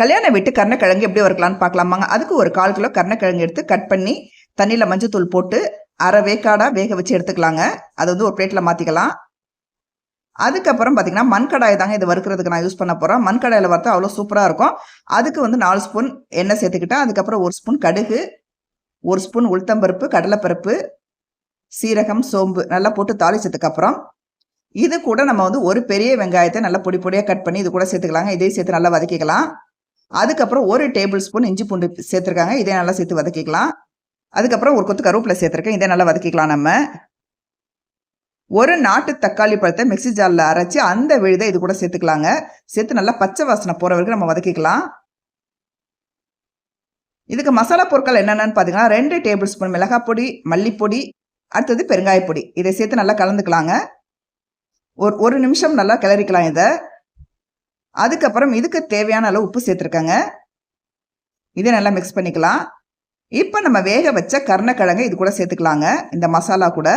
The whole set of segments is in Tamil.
கல்யாண வீட்டு கருணக்கிழங்கு எப்படி வறுக்கலாம்னு பார்க்கலாமாங்க. அதுக்கு ஒரு கால் கிலோ கருணக்கிழங்கு எடுத்து கட் பண்ணி தண்ணியில் மஞ்சத்தூள் போட்டு அரை வேக்காடாக வேக வச்சு எடுத்துக்கலாங்க. அது வந்து ஒரு பிளேட்டில் மாற்றிக்கலாம் அதுக்கப்புறம் பார்த்தீங்கன்னா மண்கடாய் தாங்க இது வறுக்கிறதுக்கு நான் யூஸ் பண்ண போகிறேன் மண்கடாயில் வறுத்தா அவ்வளோ சூப்பராக இருக்கும். அதுக்கு வந்து நாலு ஸ்பூன் எண்ணெய் சேர்த்துக்கிட்டேன் அதுக்கப்புறம் ஒரு ஸ்பூன் கடுகு ஒரு ஸ்பூன் உளுத்தம்பருப்பு கடலைப்பருப்பு சீரகம் சோம்பு நல்லா போட்டு தாளிச்சதுக்கப்புறம் இது கூட நம்ம வந்து ஒரு பெரிய வெங்காயத்தை நல்லா பொடி பொடியாக கட் பண்ணி இது கூட சேர்த்துக்கலாங்க. இதையும் சேர்த்து நல்லா வதக்கிக்கலாம். அதுக்கப்புறம் ஒரு டேபிள் ஸ்பூன் இஞ்சி பூண்டு சேர்த்துருக்காங்க. இதே நல்லா சேர்த்து வதக்கிக்கலாம். அதுக்கப்புறம் ஒரு கொத்து கருவேப்பிலை சேர்த்துருக்கேன். இதே நல்லா வதக்கிக்கலாம் நம்ம. ஒரு நாட்டு தக்காளி பழத்தை மிக்ஸி ஜாரில் அரைச்சி அந்த விழுதை இது கூட சேர்த்துக்கலாங்க. சேர்த்து நல்லா பச்சை வாசனை போகிற வரைக்கும் நம்ம வதக்கிக்கலாம். இதுக்கு மசாலா பொருட்கள் என்னென்னு பார்த்தீங்கன்னா ரெண்டு டேபிள் ஸ்பூன் மிளகாய் பொடி மல்லிப்பொடி அடுத்தது பெருங்காய பொடி. இதை சேர்த்து நல்லா கலந்துக்கலாங்க. ஒரு ஒரு நிமிஷம் நல்லா கிளறிக்கலாம் இதை. அதுக்கப்புறம் இதுக்கு தேவையான அளவு உப்பு சேர்த்துருக்கேங்க. இதை நல்லா மிக்ஸ் பண்ணிக்கலாம். இப்போ நம்ம வேக வச்ச கருணக்கிழங்கு இது கூட சேர்த்துக்கலாங்க. இந்த மசாலா கூட.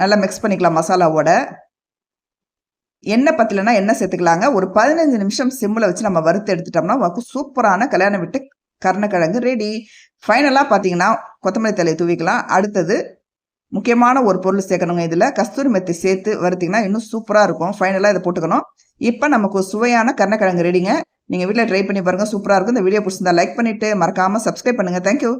நல்லா மிக்ஸ் பண்ணிக்கலாம் மசாலாவோட. எண்ணெய் பத்தலைன்னா எண்ணெய் சேர்த்துக்கலாங்க. ஒரு பதினஞ்சு நிமிஷம் சிம்மில் வச்சு நம்ம வறுத்து எடுத்துட்டோம்னா உனக்கு சூப்பரான கல்யாணம் விட்டு கருணக்கிழங்கு ரெடி ஃபைனலாக பார்த்தீங்கன்னா கொத்தமல்லி தலையை தூவிக்கலாம். அடுத்தது முக்கியமான ஒரு பொருள் சேர்க்கணுங்க இதில். கஸ்தூரி மெத்தி சேர்த்து வறுத்திங்கன்னா இன்னும் சூப்பராக இருக்கும். ஃபைனலாக இதை போட்டுக்கணும். இப்போ நமக்கு ஒரு சுவையான கருணக்கிழங்கு ரெடிங்க நீங்கள் வீட்டில் ட்ரை பண்ணி பாருங்கள் சூப்பராக இருக்கும். இந்த வீடியோ பிடிச்சிருந்தா லைக் பண்ணிவிட்டு மறக்காமல் சப்ஸ்கிரைப் பண்ணுங்கள் தேங்க்யூ